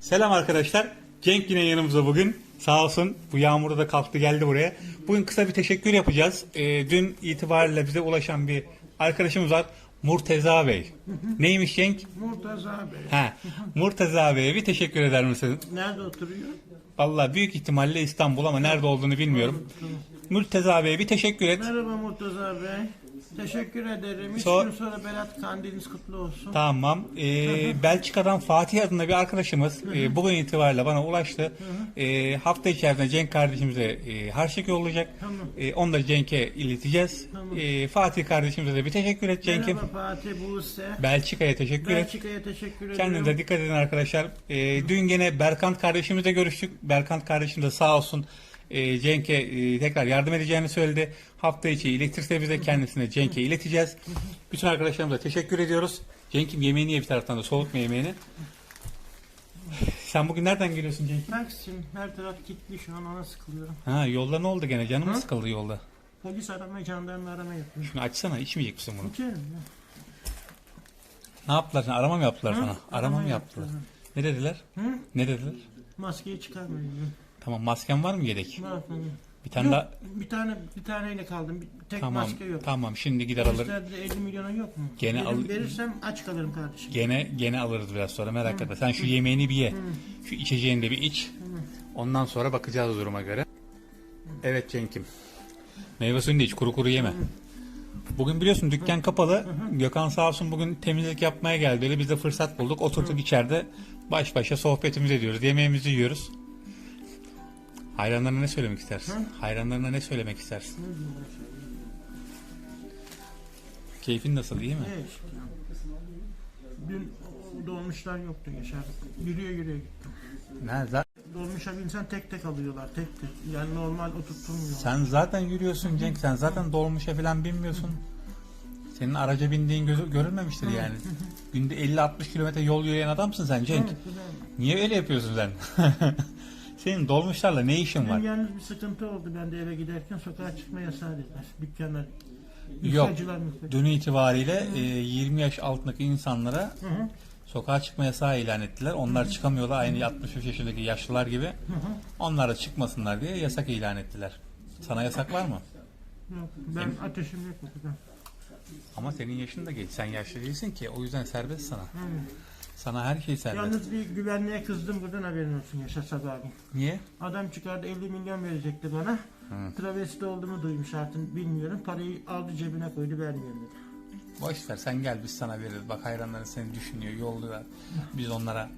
Selam arkadaşlar. Cenk yine yanımızda bugün. Sağ olsun bu yağmurda da kalktı geldi buraya. Bugün kısa bir teşekkür yapacağız. Ee, dün itibariyle bize ulaşan bir arkadaşımız var. Murteza Bey. Neymiş Cenk? Murtaza Bey. Ha, Murteza Bey'e bir teşekkür eder misin? Nerede oturuyor? Vallahi büyük ihtimalle İstanbul ama nerede olduğunu bilmiyorum. Murteza Bey'e bir teşekkür et. Merhaba Murtaza Bey. Teşekkür ederim. Üç Sor- gün sonra Berat Kandiliniz kutlu olsun. Tamam. Ee, Belçika'dan Fatih adında bir arkadaşımız e, bugün itibariyle bana ulaştı. E, hafta içerisinde Cenk kardeşimize e, harçlık yollayacak. Tamam. E, onu da Cenk'e ileteceğiz. Tamam. E, Fatih kardeşimize de bir teşekkür et Cenk'im. Merhaba Fatih Buse. Belçika'ya teşekkür et. Belçika'ya teşekkür ederim. Kendinize dikkat edin arkadaşlar. E, dün gene Berkant kardeşimizle görüştük. Berkant kardeşim de sağ olsun e, Cenk'e e, tekrar yardım edeceğini söyledi. Hafta içi iletirse bize kendisine Cenk'e ileteceğiz. Bütün arkadaşlarımıza teşekkür ediyoruz. Cenk'im yemeğini ye bir taraftan da soğutma yemeğini. Sen bugün nereden geliyorsun Cenk'im? Taksim her taraf kilitli şu an ona sıkılıyorum. Ha yolda ne oldu gene? Canım mı Hı? sıkıldı yolda? Polis arama, jandarma arama yapıyor. Şunu açsana içmeyecek misin bunu? İçerim ya. Ne yaptılar sana? Arama mı yaptılar Hı? sana? Arama mı yaptılar? Ne dediler? Hı? Ne dediler? Maskeyi çıkarmayın. diyor. Tamam masken var mı yedek? Ne yapayım? Bir tane Yok, daha... bir tane bir taneyle kaldım. Bir, tek Tamam maske yok. tamam şimdi gider alır. Polisler de 50 milyona yok mu? Gene Verim- al- Verirsem aç kalırım kardeşim. Gene gene alırız biraz sonra merak etme. Sen şu yemeğini bir ye. Şu içeceğini de bir iç. Ondan sonra bakacağız duruma göre. Evet Cenk'im. Meyve suyunu da iç kuru kuru yeme. Bugün biliyorsun dükkan kapalı. Gökhan sağ olsun bugün temizlik yapmaya geldi. Böyle biz de fırsat bulduk. Oturduk içeride baş başa sohbetimizi ediyoruz. Yemeğimizi yiyoruz. Hayranlarına ne söylemek istersin? Hayranlarına ne söylemek istersin? Keyfin nasıl iyi mi? Evet. Dün dolmuşlar yoktu Yaşar. Yürüye yürüye gittim. Nerede? Dolmuşa binsen tek tek alıyorlar tek tek. Yani normal oturtturmuyor. Sen zaten yürüyorsun Cenk. Sen zaten dolmuşa falan binmiyorsun. Senin araca bindiğin gözü görülmemiştir yani. Günde 50-60 kilometre yol yürüyen adamsın sen Cenk. Evet. Niye öyle yapıyorsun sen? Senin dolmuşlarla ne işin var? yalnız bir sıkıntı oldu ben de eve giderken sokağa çıkma yasağı dediler. Dükkanlar. Yok. müfteciler, müfteciler. Dün itibariyle e, 20 yaş altındaki insanlara Hı hı. sokağa çıkma yasağı ilan ettiler. Onlar çıkamıyorlar aynı 65 yaşındaki yaşlılar gibi. Onlar da çıkmasınlar diye yasak ilan ettiler. Sana yasak var mı? Yok, ben ateşim yok. Ama senin yaşın da geç. Sen yaşlı değilsin ki. O yüzden serbest sana. Sana her şey serbest. Yalnız bir güvenliğe kızdım buradan haberin olsun Yaşar Sabah abi. Niye? Adam çıkardı 50 milyon verecekti bana. Hı. Travesti olduğumu duymuş artık bilmiyorum. Parayı aldı cebine koydu vermiyorum dedi. Boş ver sen gel biz sana veririz. Bak hayranların seni düşünüyor, yolluyorlar. Biz onlara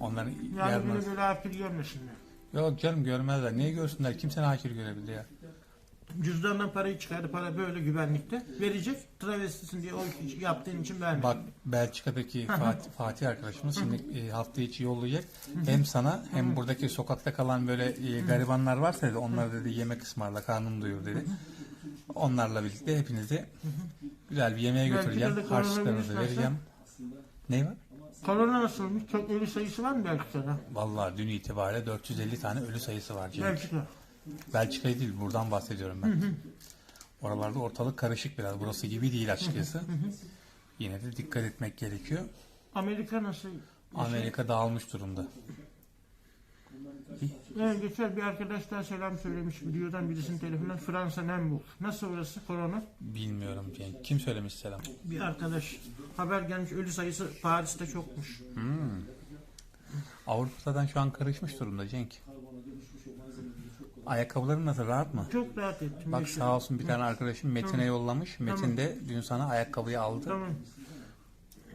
onların Yani yardım beni böyle hafif görmesinler. Yok canım görmezler. Niye görsünler? Kim seni hakir görebildi ya? Cüzdandan parayı çıkardı. Para böyle güvenlikte. Verecek. Travestisin diye o işi yaptığın için vermiyor. Bak Belçika'daki Fatih, Fatih arkadaşımız şimdi e, hafta içi yollayacak. Hem sana hem buradaki sokakta kalan böyle e, garibanlar varsa dedi onlara dedi yemek ısmarla karnım doyur dedi. Onlarla birlikte hepinizi güzel bir yemeğe götüreceğim. de Harçlıklarınızı koronavirüs vereceğim. Ne var? Korona nasılmış? Çok ölü sayısı var mı Belçika'da? Vallahi dün itibariyle 450 tane ölü sayısı var Cenk. Belçika. Belçika'yı değil buradan bahsediyorum ben. Oralarda ortalık karışık biraz. Burası gibi değil açıkçası. Yine de dikkat etmek gerekiyor. Amerika nasıl? Amerika dağılmış durumda. Evet, geçer bir arkadaş daha selam söylemiş videodan birisinin telefonundan Fransa Nemburg. Nasıl orası korona? Bilmiyorum Cenk. Kim söylemiş selam? Bir arkadaş haber gelmiş ölü sayısı Paris'te çokmuş. Avrupa'dan şu an karışmış durumda Cenk. Ayakkabıların nasıl rahat mı? Çok rahat ettim. Bak sağ olsun bir tane arkadaşım Metin'e yollamış. Metin Tamam. de dün sana ayakkabıyı aldı. Tamam.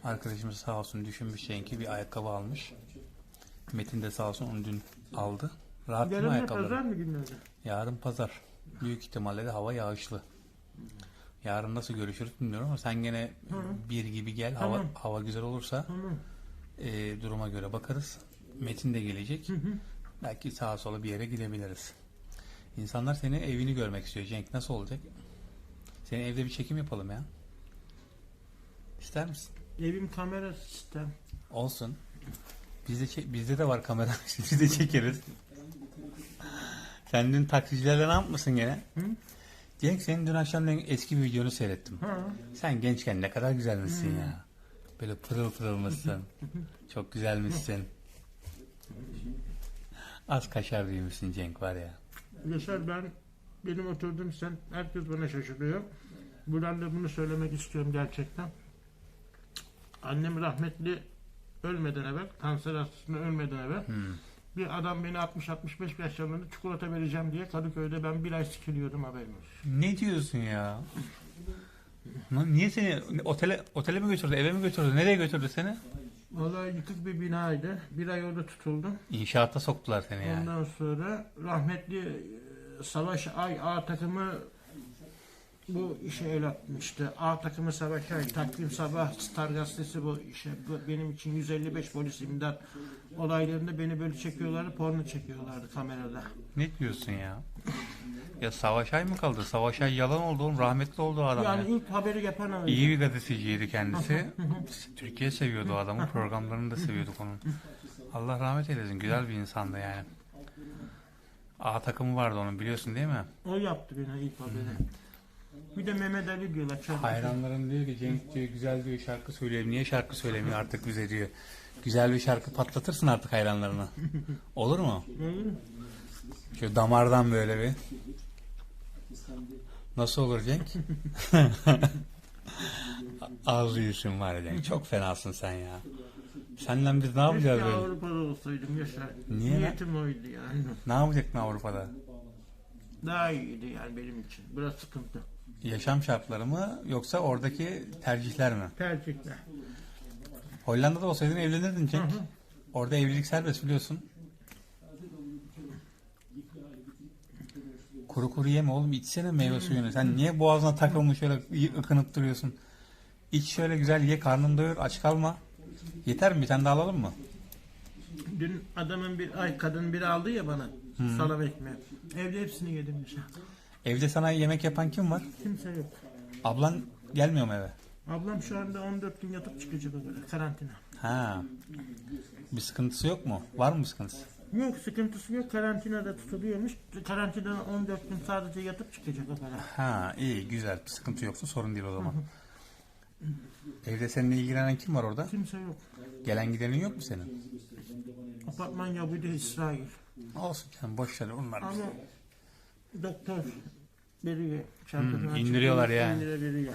Arkadaşımız sağ olsun düşünmüş Cenk'i bir ayakkabı almış. Metin de sağ olsun onu dün aldı. Rahat mı Yarın ne ayakkabıları? pazar mı günlerde? Yarın pazar. Büyük ihtimalle de hava yağışlı. Yarın nasıl görüşürüz bilmiyorum ama sen gene bir gibi gel. Hava Tamam. hava güzel olursa Tamam. e, duruma göre bakarız. Metin de gelecek. Belki sağa sola bir yere gidebiliriz. İnsanlar senin evini görmek istiyor. Cenk nasıl olacak? Senin evde bir çekim yapalım ya. İster misin? Evim kamera sistem. Olsun. Bizde çe- bizde de var kamera. Biz de çekeriz. Sen dün taksicilerle ne yapmışsın gene? Hı? Cenk senin dün akşam eski bir videonu seyrettim. Ha. Sen gençken ne kadar güzelmişsin ya. Böyle pırıl pırılmışsın. Çok güzelmişsin. Az kaşar büyümüşsün Cenk var ya. Yaşar ben benim oturduğum sen herkes bana şaşırıyor. Buradan da bunu söylemek istiyorum gerçekten. Annem rahmetli ölmeden evvel, kanser hastasına ölmeden evvel Hmm. bir adam beni 60-65 yaşlarında çikolata vereceğim diye Kadıköy'de ben bir ay sikiliyordum haberim olsun. Ne diyorsun ya? Lan Niye seni otele otele mi götürdü, eve mi götürdü, nereye götürdü seni? Vallahi yıkık bir binaydı. Bir ay orada tutuldum. İnşaata soktular seni yani. Ondan sonra rahmetli e, Savaş Ay A takımı bu işe el atmıştı. A takımı Savaş Ay takvim sabah Star gazetesi bu işe bu benim için 155 polis imdat olaylarında beni böyle çekiyorlardı porno çekiyorlardı kamerada. Ne diyorsun ya? Ya Savaş Ay mı kaldı? Savaş Ay yalan oldu oğlum. Rahmetli oldu adam Yani ya. ilk haberi yapan oydu. İyi bir gazeteciydi kendisi. Türkiye seviyordu o adamı. Programlarını da seviyorduk onun. Allah rahmet eylesin. Güzel bir insandı yani. A takımı vardı onun biliyorsun değil mi? O yaptı beni ilk haberi. Bir de Mehmet Ali diyorlar. çabuk. Hayranların diyor ki Cenk diyor güzel diyor şarkı söylüyor. Niye şarkı söylemiyor artık bize diyor. Güzel bir şarkı patlatırsın artık hayranlarına. Olur mu? Hı? Şu damardan böyle bir. Nasıl olur Cenk? Az yüzün var Cenk. Çok fenasın sen ya. Senden biz ne yapacağız Keşke böyle? Avrupa'da olsaydım Yaşar. Niye lan? Niyetim oydu yani. Ne yapacaktın Avrupa'da? Daha iyiydi yani benim için. Biraz sıkıntı. Yaşam şartları mı yoksa oradaki tercihler mi? Tercihler. Hollanda'da olsaydın evlenirdin Cenk. Orada evlilik serbest biliyorsun. Kuru kuru yeme oğlum içsene meyve suyunu. Sen niye boğazına takılmış şöyle ıkınıp duruyorsun? İç şöyle güzel ye karnını doyur aç kalma. Yeter mi bir tane daha alalım mı? Dün adamın bir ay kadın biri aldı ya bana salam ekmeği. Evde hepsini yedim Yaşar. Evde sana yemek yapan kim var? Kimse yok. Ablan gelmiyor mu eve? Ablam şu anda 14 gün yatıp çıkacak o kadar. Karantina. Ha. Bir sıkıntısı yok mu? Var mı sıkıntısı? Yok sıkıntısı yok. Karantinada tutuluyormuş. Karantinada 14 gün sadece yatıp çıkacak o kadar. Ha iyi güzel. Sıkıntı yoksa sorun değil o zaman. Evde seninle ilgilenen kim var orada? Kimse yok. Gelen gidenin yok mu senin? Apartman Yahudi İsrail. Olsun canım boş ver onlar. Ama doktor veriyor. Hmm, indiriyorlar yani. Indiriyor.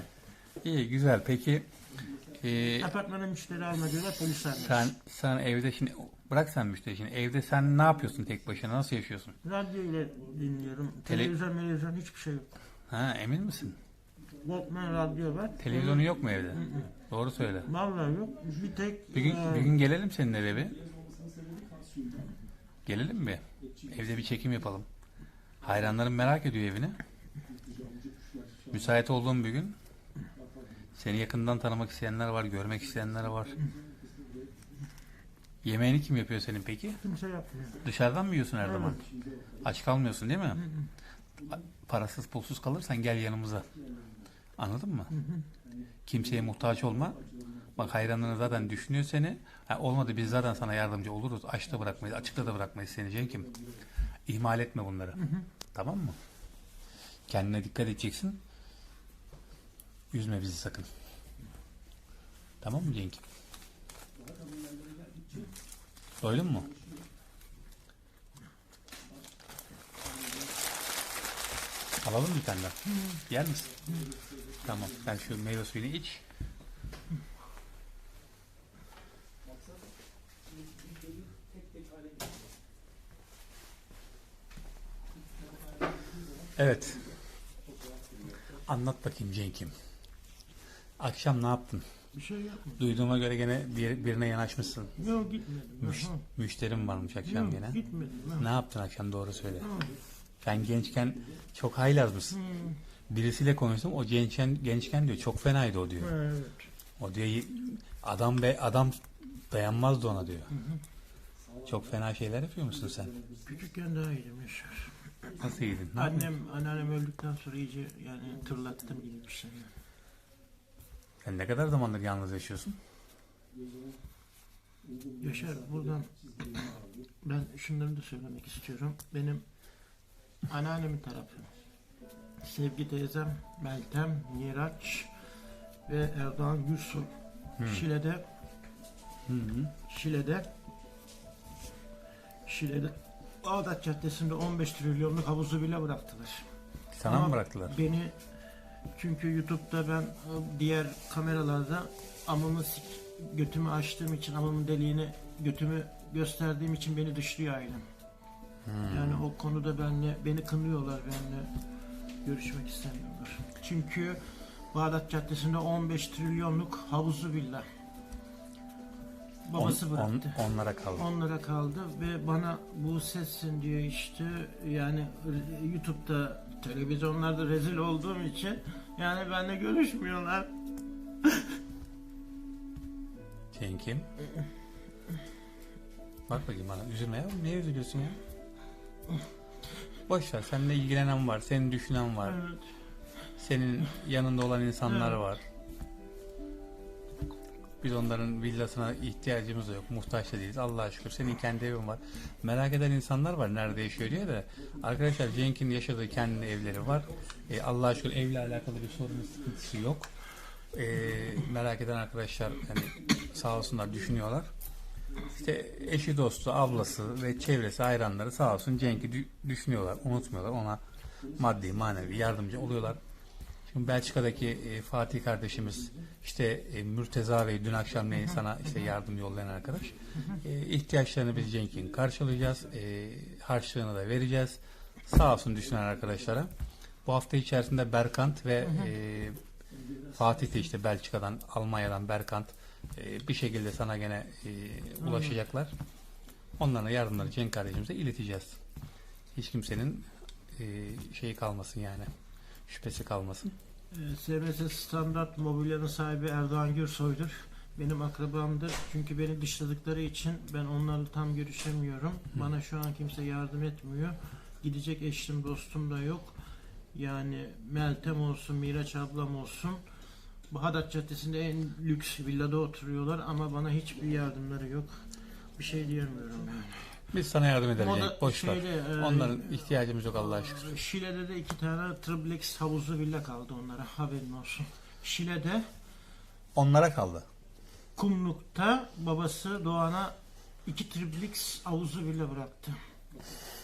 İyi güzel. Peki e, Apartmana müşteri alma diyorlar polis sen sen evde şimdi bırak sen müşteri şimdi evde sen ne yapıyorsun tek başına nasıl yaşıyorsun? Radyo ile dinliyorum. Tele- Televizyon, televizyon hiçbir şey yok. Ha emin misin? Walkman radyo var. Televizyonu yok mu evde? Doğru söyle. Vallahi yok. Bir tek Bir gün e, bir gün gelelim senin eve bir. Gelelim mi? Evde bir çekim yapalım. Hayranlarım merak ediyor evini. Müsait olduğum bir gün. Seni yakından tanımak isteyenler var, görmek isteyenler var. Yemeğini kim yapıyor senin peki? kimse yapmıyor. Dışarıdan mı yiyorsun her zaman? Aç kalmıyorsun değil mi? Parasız pulsuz kalırsan gel yanımıza. Anladın mı? Kimseye muhtaç olma. Bak hayranların zaten düşünüyor seni. Ha, olmadı biz zaten sana yardımcı oluruz. Açta bırakmayız, açıkta da bırakmayız seni Cenk'im. İhmal etme bunları. Tamam mı? Kendine dikkat edeceksin. Üzme bizi sakın. Tamam mı Cenk'im? Doydun mu? Alalım bir tane daha? Yer misin? Tamam. Sen şu meyve suyunu iç. Evet. Anlat bakayım Cenk'im. Akşam ne yaptın? Bir şey yapmıyor. Duyduğuma göre gene bir, birine yanaşmışsın. Yok gitmedim. Müş, Aha. müşterim varmış akşam Yok, gene. gitmedim. Ne yaptın akşam doğru söyle. Sen gençken çok haylaz mısın? Birisiyle konuştum o gençken, gençken diyor çok fenaydı o diyor. Evet. O diyor adam be adam dayanmazdı ona diyor. Çok fena şeyler yapıyor musun sen? Küçükken daha iyiydim Yaşar. Nasıl iyiydin? Ne yapıyorsun? Annem, anneannem öldükten sonra iyice yani tırlattım gibi bir şey. Sen ne kadar zamandır yalnız yaşıyorsun? Yaşar buradan ben şunları da söylemek istiyorum. Benim anneannemin tarafı. Sevgi teyzem, Meltem, Miraç ve Erdoğan. Şile'de Hı hı. Şile'de Şile'de Bağdat Caddesi'nde 15 trilyonluk havuzu bile bıraktılar. Sana Ama mı bıraktılar? Beni çünkü YouTube'da ben e, diğer kameralarda amımı götümü açtığım için amımın deliğini götümü gösterdiğim için beni dışlıyor ailem. Hmm. Yani o konuda benle beni kınıyorlar benle görüşmek istemiyorlar. Çünkü Bağdat Caddesi'nde 15 trilyonluk havuzu villa. Babası On- bıraktı. on- onlara kaldı. Onlara kaldı ve bana bu sessin diyor işte yani r- YouTube'da televizyonlarda rezil olduğum için yani benimle görüşmüyorlar. Cenk'im. Bak bakayım bana. Üzülme ya. Niye üzülüyorsun ya? Boş ver. Seninle ilgilenen var. Seni düşünen var. Evet. Senin yanında olan insanlar var. Biz onların villasına ihtiyacımız da yok. Muhtaç da değiliz. Allah'a şükür. Senin kendi evin var. Merak eden insanlar var. Nerede yaşıyor diye de. Arkadaşlar Cenk'in yaşadığı kendi evleri var. E, Allah'a şükür evle alakalı bir sorun sıkıntısı yok. E, merak eden arkadaşlar yani sağ olsunlar düşünüyorlar. İşte eşi dostu, ablası ve çevresi hayranları sağ olsun Cenk'i dü- düşünüyorlar, unutmuyorlar. Ona maddi manevi yardımcı oluyorlar. Şimdi Belçika'daki e, Fatih kardeşimiz işte e, Mürteza Bey dün akşam ne sana işte yardım yollayan arkadaş. E, ihtiyaçlarını biz Cenk'in karşılayacağız. E, harçlığını da vereceğiz. Sağ olsun düşünen arkadaşlara. Bu hafta içerisinde Berkant ve e, Fatih de işte Belçika'dan, Almanya'dan Berkant e, bir şekilde sana gene e, ulaşacaklar. Onlara yardımları Cenk kardeşimize ileteceğiz. Hiç kimsenin e, şeyi kalmasın yani. Şüphesi kalmasın. Ee, SMS Standart Mobilya'nın sahibi Erdoğan Gürsoy'dur. Benim akrabamdır. Çünkü beni dışladıkları için ben onlarla tam görüşemiyorum. Bana şu an kimse yardım etmiyor. Gidecek eşim dostum da yok. Yani Meltem olsun, Miraç ablam olsun. Bağdat Caddesi'nde en lüks villada oturuyorlar ama bana hiçbir yardımları yok. Bir şey diyemiyorum yani. Biz sana yardım ederiz O da Cenk. Boş ver. şeyde, e, Onların ihtiyacımız yok Allah'a şükür. Şile'de de iki tane triplex havuzlu villa kaldı onlara haberin olsun. Şile'de Onlara kaldı. Kumluk'ta babası Doğan'a iki triplex havuzlu villa bıraktı.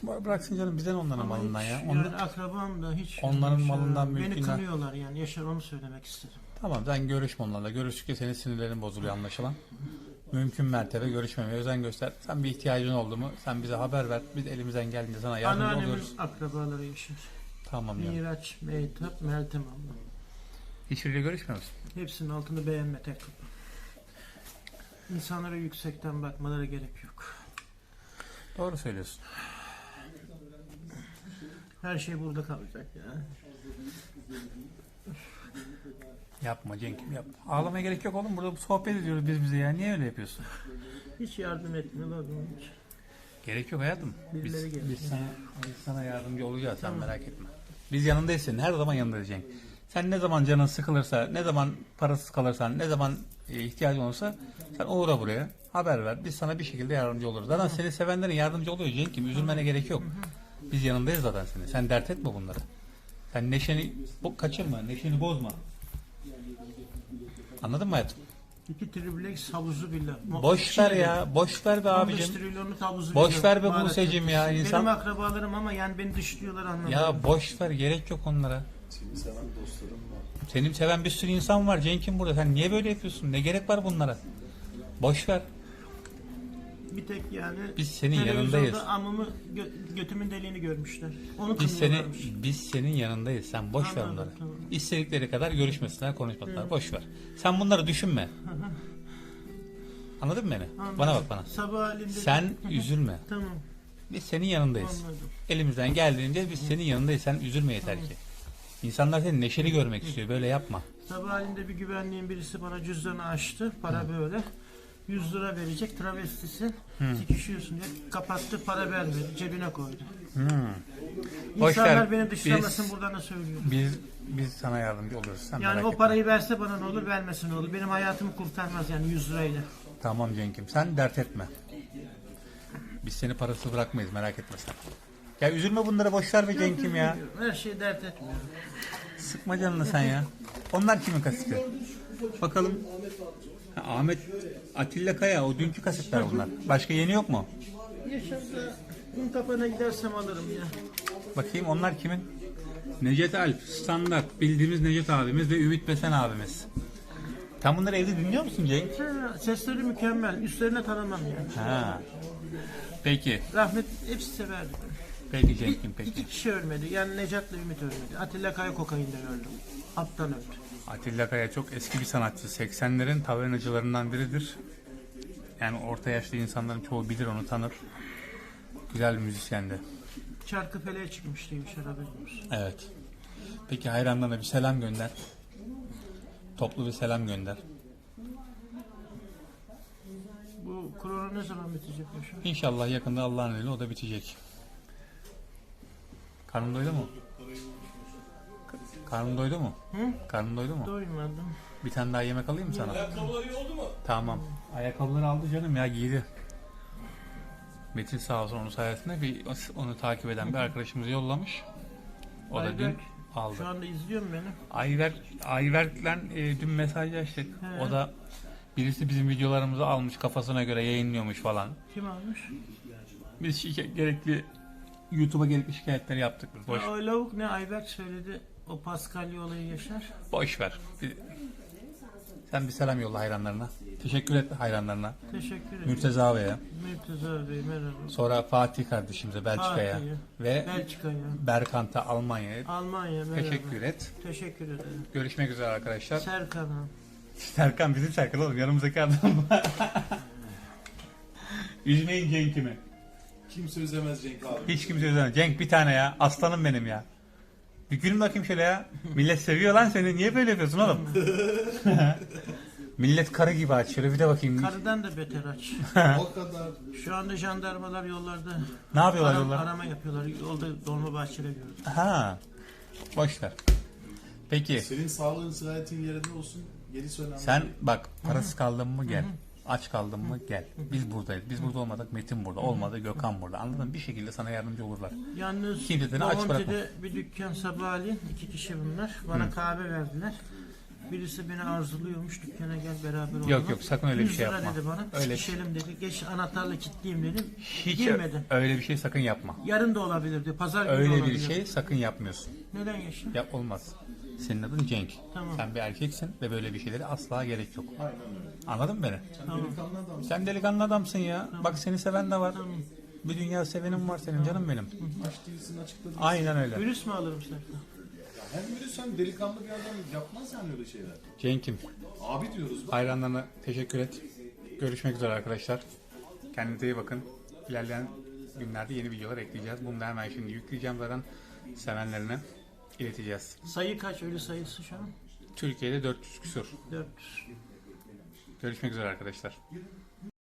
Bıraksın canım bizden onların Ama malından hiç, ya. Yani Ondan... akrabam da hiç. Onların hiç, malından, Beni mülkünden- kınıyorlar yani Yaşar onu söylemek istedim. Tamam sen görüşme onlarla. Görüştükçe senin sinirlerin bozuluyor anlaşılan. Mümkün mertebe görüşmemeye özen göster. Sen bir ihtiyacın oldu mu sen bize haber ver. Biz elimizden geldiğince sana yardımcı Anneannemin oluyoruz. akrabaları Yaşar. Tamam ya. Miraç, Mehtap, Meltem abla. Hiçbiriyle görüşmüyor musun? Hepsinin altını beğenme tek. İnsanlara yüksekten bakmalara gerek yok. Doğru söylüyorsun. Her şey burada kalacak ya. Yapma Cenk'im yapma. Ağlamaya gerek yok oğlum. Burada sohbet ediyoruz biz bize ya. Niye öyle yapıyorsun? Hiç yardım etmiyorlar bunun için. Gerek yok hayatım. Biz, Birileri biz, sana, biz sana yardımcı olacağız sen merak etme. Biz yanındayız senin. Her zaman yanındayız Cenk. Sen ne zaman canın sıkılırsa, ne zaman parasız kalırsan, ne zaman e, ihtiyacın olursa sen uğra buraya. Haber ver. Biz sana bir şekilde yardımcı oluruz. Zaten seni sevenlerin yardımcı oluyor Cenk'im. Üzülmene gerek yok. Biz yanındayız zaten seni. Sen dert etme bunları. Sen neşeni bu, kaçırma. Neşeni bozma. Anladın mı hayatım? İki triplex havuzu villa. Boş ver ya. Boş ver be 15 abicim. trilyonluk havuzu Boş villa. ver be Bağdat Buse'cim ya, insan- Benim akrabalarım ama yani beni dışlıyorlar anlamadım. Ya boş ver gerek yok onlara. Senin seven bir sürü insan var Cenk'in burada. Sen niye böyle yapıyorsun? Ne gerek var bunlara? Boş ver. Bir tek yani Biz senin yanındayız. amımı gö- götümün deliğini görmüşler. Onu Biz seni biz senin yanındayız. Sen boş ver bunları. tamam. İstedikleri kadar görüşmesinler, konuşmasınlar. Boş ver. Sen bunları düşünme. Anladın mı beni? Anladım. Bana bak bana. Sabahleyin Sen üzülme. Tamam Biz senin yanındayız. anladım. Elimizden geldiğince biz senin yanındayız. Sen üzülme yeter ki. İnsanlar seni neşeli görmek istiyor. Böyle yapma. Sabahleyin bir güvenliğin birisi bana cüzdanı açtı. Para böyle. 100 lira verecek travestisi. Sikişiyorsun diye kapattı para vermedi cebine koydu. Hmm. İnsanlar ver. beni dışlamasın Biz- buradan da söylüyorum. Biz biz sana yardımcı oluruz. Sen Yani merak o etme. parayı verse bana ne olur vermese ne olur. Benim hayatımı kurtarmaz yani 100 lirayla. Tamam Cenk'im sen dert etme. Biz seni parasız bırakmayız merak etme sen. Ya üzülme bunlara boş ver be Cenk'im ya. Her şeyi dert etmiyorum. Sıkma canını sen ya. Onlar kimin kaseti? Bakalım. Ha, Ahmet Atilla Kaya o dünkü kasetler bunlar. Başka yeni yok mu? Yaşar'da Kum tapana gidersem alırım ya. Bakayım onlar kimin? Necet Alp, standart. Bildiğimiz Necet abimiz ve Ümit Besen abimiz. Sen bunları evde dinliyor musun Cenk? Ha, sesleri mükemmel. Üstlerine tanımam yani. Ha. Peki. Rahmet hepsi severdi. Peki Cenk'im peki. İki kişi ölmedi. Yani Necat'la Ümit ölmedi. Atilla Kaya kokainden öldü. Alttan öldü. Atilla Kaya çok eski bir sanatçı. 80'lerin tavernacılarından biridir. Yani orta yaşlı insanların çoğu bilir onu tanır. Güzel bir müzisyendi. Çarkı feleğe çıkmıştıymış haberiniz olsun. Evet. Peki hayranlarına bir selam gönder. Toplu bir selam gönder. Bu korona ne zaman bitecek yaşa? İnşallah yakında Allah'ın izniyle o da bitecek. Karnın doydu mu? Karnın doydu mu? Hı? Karnın doydu mu? Doymadım. Bir tane daha yemek alayım mı sana? Ayakkabıları oldu mu? Tamam. Ayakkabıları aldı canım ya giydi. Metin sağ olsun onun sayesinde bir onu takip eden bir arkadaşımız yollamış. O da dün Ayberk, aldı. Şu anda izliyor mu beni? Ayver Ayverk'le e, dün mesajlaştık. He. O da birisi bizim videolarımızı almış kafasına göre yayınlıyormuş falan. Kim almış? Biz şike- gerekli YouTube'a gerekli şikayetleri yaptık biz. Boş, O lavuk ne Ayberk söyledi. O Paskalya olayı yaşar. boş ver. Bir- sen bir selam yolla hayranlarına. Teşekkür et hayranlarına. Teşekkür ederim. Mürteza Bey'e. Mürteza Bey merhaba. Sonra Fatih kardeşimize Belçika'ya. Fatih'e, Ve Belçika'ya. Berkant'a Almanya'ya. Almanya merhaba. Teşekkür et. Teşekkür ederim. Görüşmek üzere arkadaşlar. Serkan'a. Serkan bizim Serkan oğlum yanımızdaki adam. Üzmeyin Cenk'imi. Kimse üzemez Cenk abi. Hiç kimse üzemez. Cenk bir tane ya. Aslanım benim ya. Bir gülün bakayım şöyle ya. Millet seviyor lan seni. Niye böyle yapıyorsun oğlum? Millet karı gibi aç. Şöyle bir de bakayım. Karıdan da beter aç. o kadar. Şu anda jandarmalar yollarda Ne yapıyorlar aram- yollar? arama yapıyorlar. Yolda dolma bahçede gördüm. Ha. Boş ver. Peki. Senin sağlığın sıhhatin yerinde olsun. Gerisi önemli Sen değil. bak parası kaldın mı gel. Aç kaldın mı gel. Biz buradayız. Biz burada olmadık Metin burada. Olmadı Gökhan burada. Anladın mı? Bir şekilde sana yardımcı olurlar. Yalnız Kimse seni aç Bomonti'de bir dükkan sabahleyin iki kişi bunlar. Bana kahve verdiler. Birisi beni arzuluyormuş dükkana gel beraber olalım. Yok, yok, sakın öyle bir 100 şey lira yapma. dedi bana. Öyle- Sıkışalım dedi. Geç anahtarla kilitleyeyim dedim. Hiç Girmedi. öyle bir şey sakın yapma. Yarın da olabilir diyor. Pazar günü Öyle olabilir. bir şey sakın yapmıyorsun. Neden yaşın? Yap olmaz. Senin adın Cenk. Tamam. Sen bir erkeksin ve böyle bir şeylere asla gerek yok. Aynen öyle. Anladın mı beni? Sen delikanlı adamsın. Sen delikanlı adamsın ya. Bak seni seven de var. Bir dünya sevenim var senin canım benim. Aç değilsin açıkladın. Aynen öyle. Virüs mü alırım Serkan? Hem biri sen delikanlı bir adam yapmaz yani öyle şeyler. Cenk'im Abi diyoruz bak. hayranlarına teşekkür et. Görüşmek üzere arkadaşlar. Kendinize iyi bakın. İlerleyen günlerde yeni videolar ekleyeceğiz. Bunu da hemen şimdi yükleyeceğim zaten sevenlerine ileteceğiz. Sayı kaç ölü sayısı şu an? Türkiye'de 400 küsur. 400. Görüşmek üzere arkadaşlar.